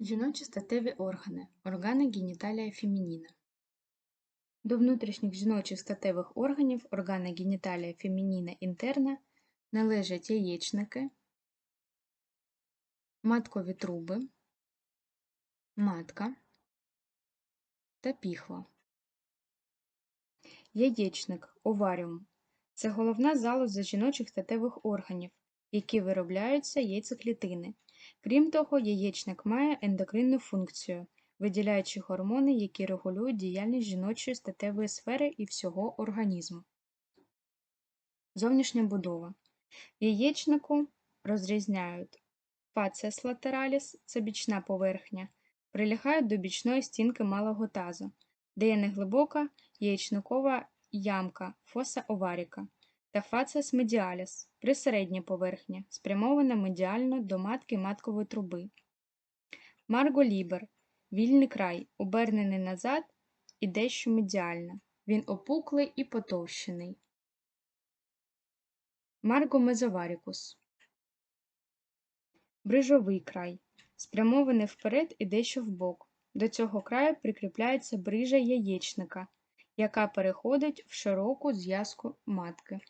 Жіночі статеві органи органи геніталія фемініна. До внутрішніх жіночих статевих органів органи геніталія фемініна інтерна належать яєчники, маткові труби, матка та піхва. Яєчник оваріум це головна залоза жіночих статевих органів, які виробляються яйцеклітини. Крім того, яєчник має ендокринну функцію, виділяючи гормони, які регулюють діяльність жіночої статевої сфери і всього організму. Зовнішня будова. В яєчнику розрізняють фацес латераліс це бічна поверхня, прилягають до бічної стінки малого тазу, де є неглибока яєчникова ямка фоса оваріка та фацес медіаліс присередня поверхня, спрямована медіально до матки маткової труби. Марголібер вільний край, обернений назад і дещо медіально. Він опуклий і потовщений. Маргомезоварікус брижовий край, спрямований вперед і дещо вбок. До цього краю прикріпляється брижа яєчника, яка переходить в широку зв'язку матки.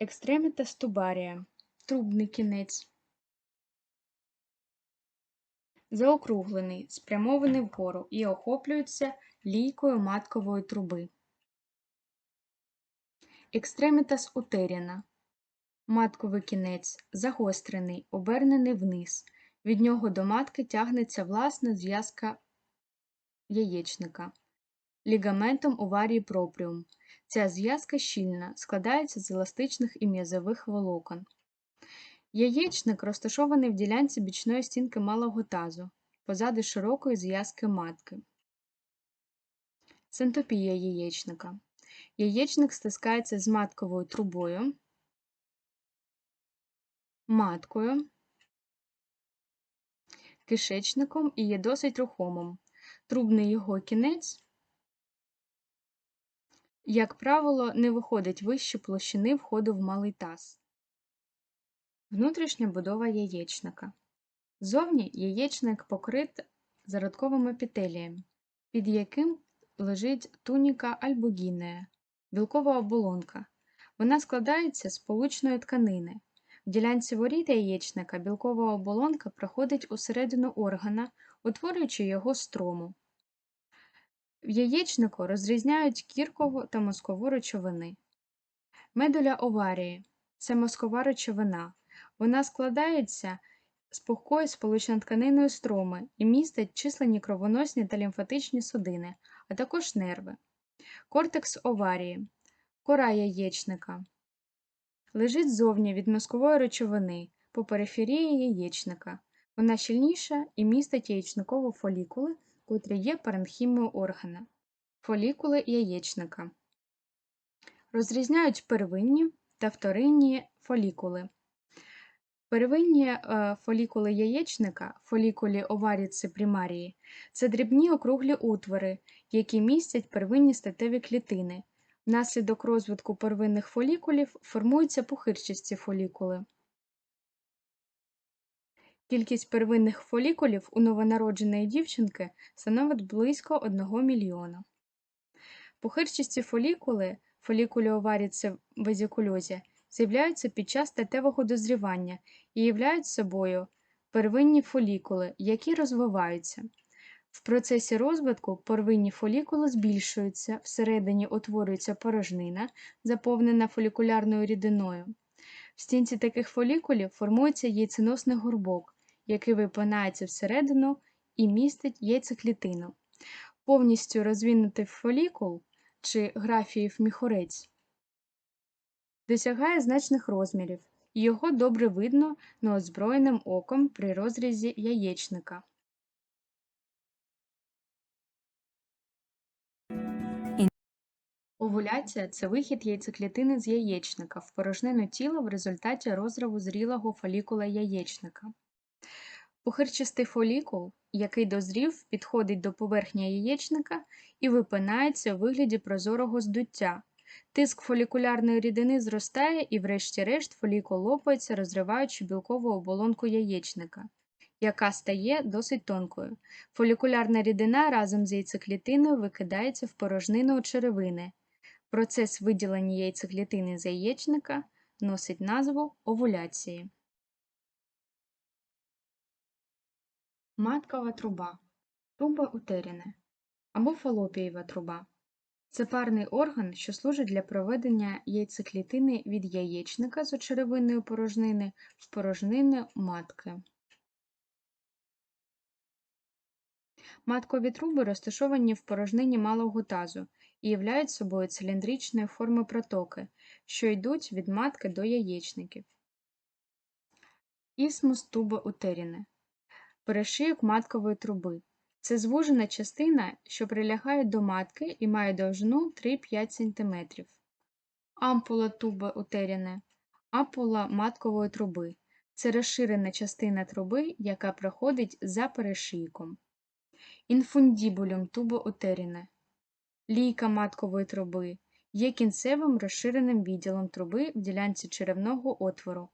Екстремітас тубарія трубний кінець. Заокруглений, спрямований вгору і охоплюється лійкою маткової труби. Екстремітас утеріна матковий кінець загострений, обернений вниз. Від нього до матки тягнеться власна зв'язка яєчника лігаментом оварії пропріум. Ця зв'язка щільна, складається з еластичних і м'язових волокон. Яєчник розташований в ділянці бічної стінки малого тазу, позаду широкої зв'язки матки. Синтопія яєчника. Яєчник стискається з матковою трубою, маткою, кишечником і є досить рухомим. Трубний його кінець як правило, не виходить вище площини входу в малий таз. Внутрішня будова яєчника. Зовні яєчник покрит зародковим епітелієм, під яким лежить туніка альбугінея, білкова оболонка. Вона складається з получної тканини. В ділянці воріт яєчника білкова оболонка проходить усередину органа, утворюючи його строму. В яєчнику розрізняють кіркову та мозкову речовини. Медуля оварії це мозкова речовина. Вона складається з пухкою сполучно тканиною строми і містить численні кровоносні та лімфатичні судини, а також нерви. Кортекс оварії, кора яєчника. Лежить ззовні від мозкової речовини по периферії яєчника. Вона щільніша і містить яєчникові фолікули котрі є паренхімою органа, фолікули яєчника. Розрізняють первинні та вторинні фолікули. Первинні е, фолікули яєчника, фолікулі оваріці примарії, це дрібні округлі утвори, які містять первинні статеві клітини. Внаслідок розвитку первинних фолікулів формуються пухирчасті фолікули. Кількість первинних фолікулів у новонародженої дівчинки становить близько 1 мільйона. Пухирчасті фолікули фолікулі оваріці везікульозі з'являються під час статевого дозрівання і являють собою первинні фолікули, які розвиваються. В процесі розвитку первинні фолікули збільшуються, всередині утворюється порожнина, заповнена фолікулярною рідиною. В стінці таких фолікулів формується яйценосний горбок, який випинається всередину і містить яйцеклітину. Повністю розвинутий фолікул чи графіїв міхорець досягає значних розмірів, і його добре видно неозброєним оком при розрізі яєчника. Овуляція це вихід яйцеклітини з яєчника в порожнину тіла в результаті розриву зрілого фолікула яєчника. Пухирчастий фолікул, який дозрів, підходить до поверхні яєчника і випинається у вигляді прозорого здуття, Тиск фолікулярної рідини зростає і, врешті-решт, фолікул лопається, розриваючи білкову оболонку яєчника, яка стає досить тонкою. Фолікулярна рідина разом з яйцеклітиною викидається в порожнину черевини. Процес виділення яйцеклітини з яєчника носить назву овуляції. Маткова труба, труба утеріне або фалопієва труба. Це парний орган, що служить для проведення яйцеклітини від яєчника з очеревинної порожнини в порожнини матки. Маткові труби розташовані в порожнині малого тазу і являють собою циліндричної форми протоки, що йдуть від матки до яєчників. Ісмус туба утеріне перешийок маткової труби. Це звужена частина, що прилягає до матки і має довжину 3-5 см. Ампула туба утеріне ампула маткової труби. Це розширена частина труби, яка проходить за перешийком. Інфундібулюм туба утеріне лійка маткової труби є кінцевим розширеним відділом труби в ділянці черевного отвору.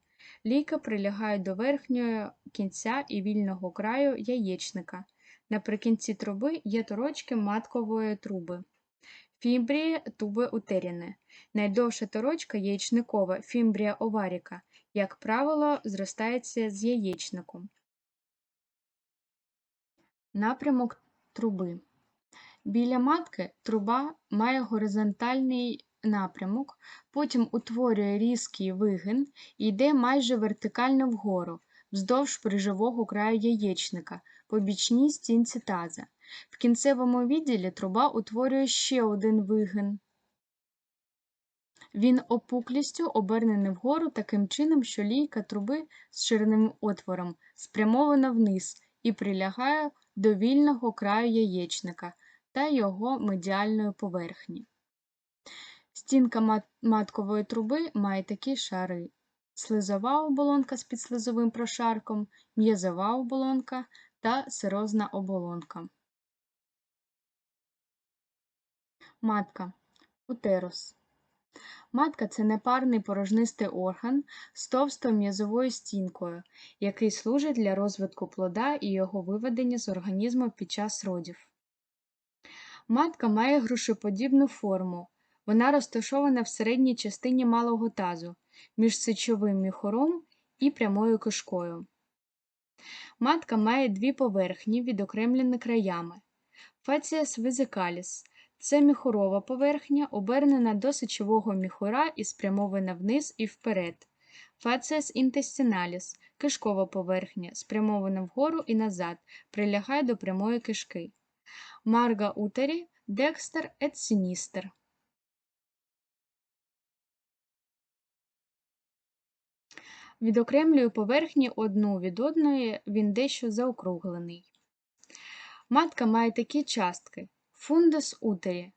Лійка прилягає до верхнього кінця і вільного краю яєчника. Наприкінці труби є торочки маткової труби. Фімбрія туби утеріне. Найдовша торочка яєчникова фімбрія оваріка, як правило, зростається з яєчником. Напрямок труби. Біля матки труба має горизонтальний напрямок, потім утворює різкий вигин і йде майже вертикально вгору, вздовж приживого краю яєчника, по бічній стінці таза. В кінцевому відділі труба утворює ще один вигин. Він опуклістю обернений вгору таким чином, що лійка труби з ширинним отвором спрямована вниз і прилягає до вільного краю яєчника та його медіальної поверхні. Стінка маткової труби має такі шари: слизова оболонка з підслизовим прошарком, м'язова оболонка та серозна оболонка. Матка утерус. Матка це непарний порожнистий орган з товстою м'язовою стінкою, який служить для розвитку плода і його виведення з організму під час родів. Матка має грушеподібну форму. Вона розташована в середній частині малого тазу між сечовим міхором і прямою кишкою. Матка має дві поверхні, відокремлені краями. Фаціас визикаліс це міхурова поверхня, обернена до сечового міхура і спрямована вниз і вперед. Фаціас інтестиналіс кишкова поверхня, спрямована вгору і назад, прилягає до прямої кишки. Марга утері, декстер ет сіністер. Відокремлюю поверхні одну від одної, він дещо заокруглений. Матка має такі частки: фундус утері.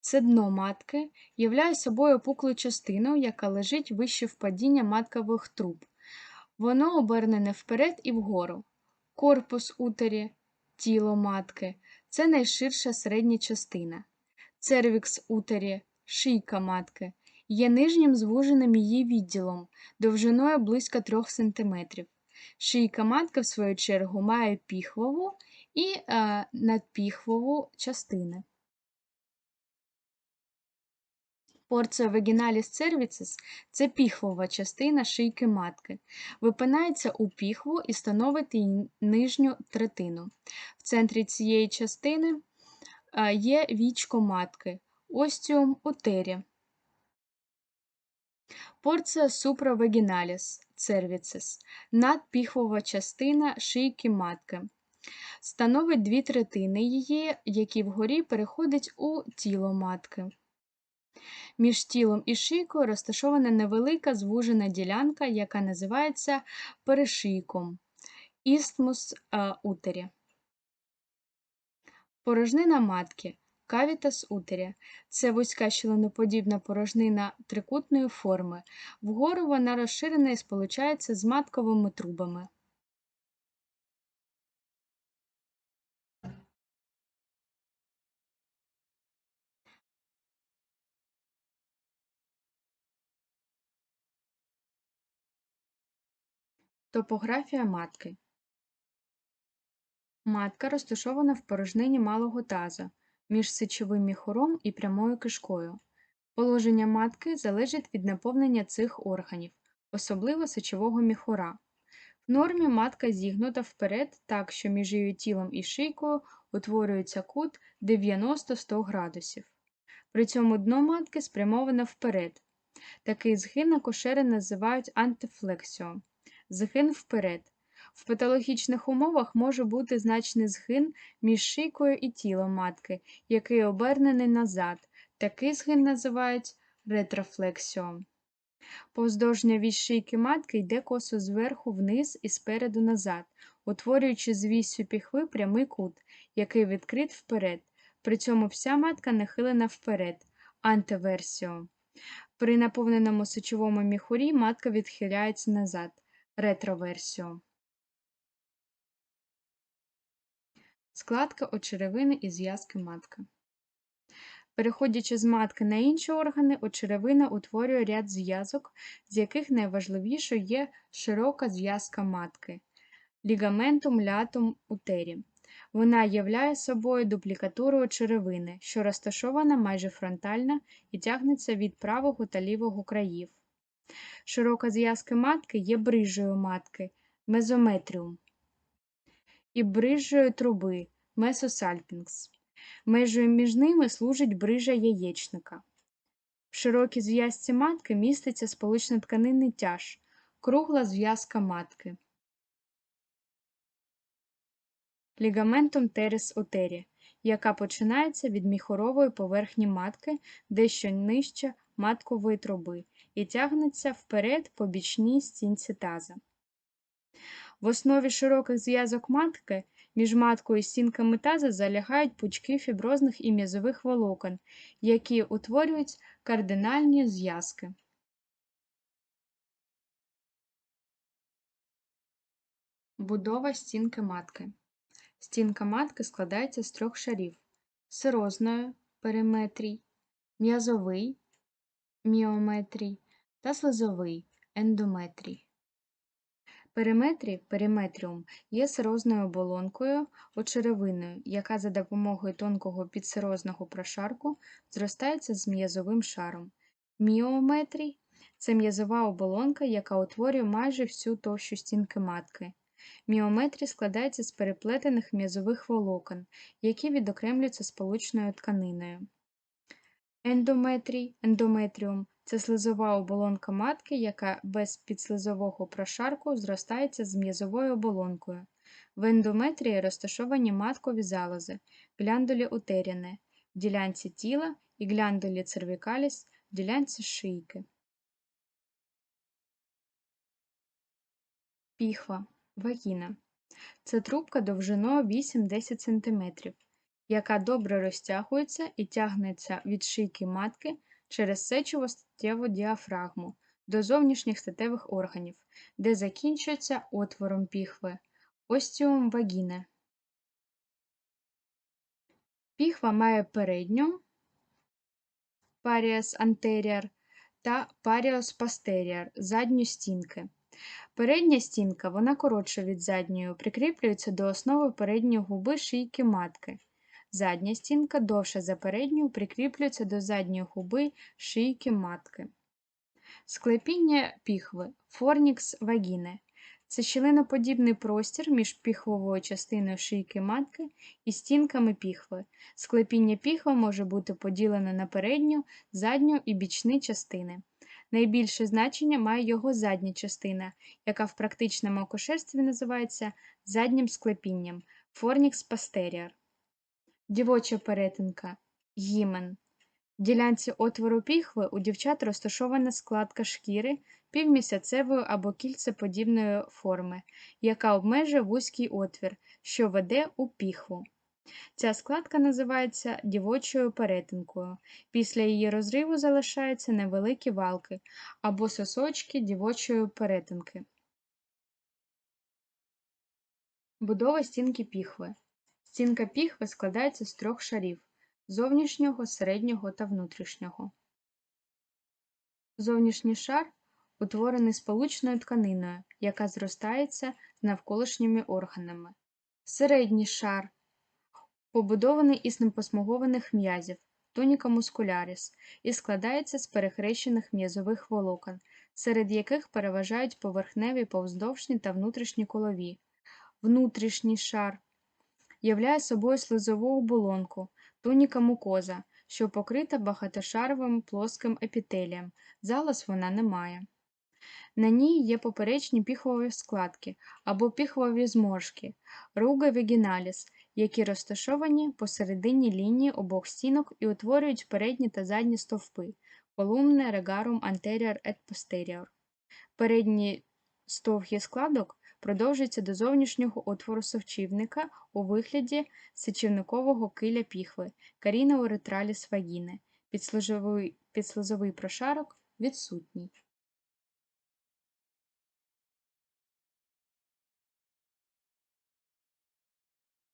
Це дно матки являє собою опуклу частину, яка лежить вище впадіння маткових труб. Воно обернене вперед і вгору. Корпус утері, тіло матки це найширша середня частина. Цервікс утері, шийка матки є нижнім звуженим її відділом, довжиною близько 3 см. Шийка матки, в свою чергу, має піхвову і е, надпіхвову частини. Порція вагіналіс cervicis – це піхвова частина шийки матки, випинається у піхву і становить її нижню третину. В центрі цієї частини е, є вічко матки, остіум утері. Порція суправагіналіс cervicis – надпіхвова частина шийки матки. Становить дві третини її, які вгорі переходять у тіло матки. Між тілом і шийкою розташована невелика звужена ділянка, яка називається перешийком істмус утері. Порожнина матки кавітас утеря. Це вузька щеленоподібна порожнина трикутної форми. Вгору вона розширена і сполучається з матковими трубами. Топографія матки. Матка розташована в порожнині малого таза між сечовим міхуром і прямою кишкою. Положення матки залежить від наповнення цих органів, особливо сечового міхура. В нормі матка зігнута вперед так, що між її тілом і шийкою утворюється кут 90-100 градусів. При цьому дно матки спрямоване вперед. Такий згин акушери називають антифлексіо згин вперед. В патологічних умовах може бути значний згин між шийкою і тілом матки, який обернений назад. Такий згин називають ретрофлексіом. Повздовжня від шийки матки йде косо зверху вниз і спереду назад, утворюючи з вісю піхви прямий кут, який відкрит вперед. При цьому вся матка нахилена вперед, антиверсіо. При наповненому сечовому міхурі матка відхиляється назад, ретроверсіо. Складка очеревини і зв'язки матки. Переходячи з матки на інші органи, очеревина утворює ряд зв'язок, з яких найважливішою є широка зв'язка матки лігаментум лятум утері. Вона являє собою дуплікатуру очеревини, що розташована майже фронтально і тягнеться від правого та лівого країв. Широка зв'язка матки є брижею матки мезометріум і брижею труби месосальпінгс. Межею між ними служить брижа яєчника. В широкій зв'язці матки міститься сполучно-тканинний тяж, кругла зв'язка матки. Лігаментум терес отері, яка починається від міхорової поверхні матки дещо нижче маткової труби і тягнеться вперед по бічній стінці таза. В основі широких зв'язок матки між маткою і стінками таза залягають пучки фіброзних і м'язових волокон, які утворюють кардинальні зв'язки. Будова стінки матки. Стінка матки складається з трьох шарів сирозної периметрій, м'язовий міометрій та слизовий ендометрій. Периметрій периметріум є сирозною оболонкою очеревиною, яка за допомогою тонкого підсирозного прошарку зростається з м'язовим шаром. Міометрій це м'язова оболонка, яка утворює майже всю товщу стінки матки. Міометрій складається з переплетених м'язових волокон, які відокремлюються сполучною тканиною. Ендометрій ендометріум це слизова оболонка матки, яка без підслизового прошарку зростається з м'язовою оболонкою. В ендометрії розташовані маткові залози, гляндулі утеріне, в ділянці тіла і гляндулі цервікаліс в ділянці шийки. Піхва вагіна. Це трубка довжиною 8-10 см, яка добре розтягується і тягнеться від шийки матки через сечово статєву діафрагму до зовнішніх статевих органів, де закінчується отвором піхви остіум вагіне. Піхва має передню паріас anterior та паріос posterior задню стінки. Передня стінка, вона коротша від задньої, прикріплюється до основи передньої губи шийки матки. Задня стінка довша за передню, прикріплюється до задньої губи шийки матки. Склепіння піхви форнікс вагіне. Це щілиноподібний простір між піхвовою частиною шийки матки і стінками піхви. Склепіння піхви може бути поділене на передню, задню і бічні частини. Найбільше значення має його задня частина, яка в практичному акушерстві називається заднім склепінням форнікс posterior. Дівоча перетинка гімен. В ділянці отвору піхви у дівчат розташована складка шкіри півмісяцевої або кільцеподібної форми, яка обмежує вузький отвір, що веде у піхву. Ця складка називається дівочою перетинкою. Після її розриву залишаються невеликі валки або сосочки дівочої перетинки. Будова стінки піхви. Стінка піхви складається з трьох шарів зовнішнього, середнього та внутрішнього. Зовнішній шар утворений сполучною тканиною, яка зростається з навколишніми органами. Середній шар побудований із непосмугованих м'язів туніка мускуляріс і складається з перехрещених м'язових волокон, серед яких переважають поверхневі повздовжні та внутрішні колові. Внутрішній шар являє собою слизову оболонку, туніка мукоза, що покрита багатошаровим плоским епітелієм, залоз вона не має. На ній є поперечні піхові складки або піхові зморшки, руга вегіналіс, які розташовані посередині лінії обох стінок і утворюють передні та задні стовпи колумне регарум anterior et posterior. Передній стовгі складок продовжується до зовнішнього отвору совчівника у вигляді сечівникового киля піхви каріна уретраліс вагіни. Підслизовий прошарок відсутній.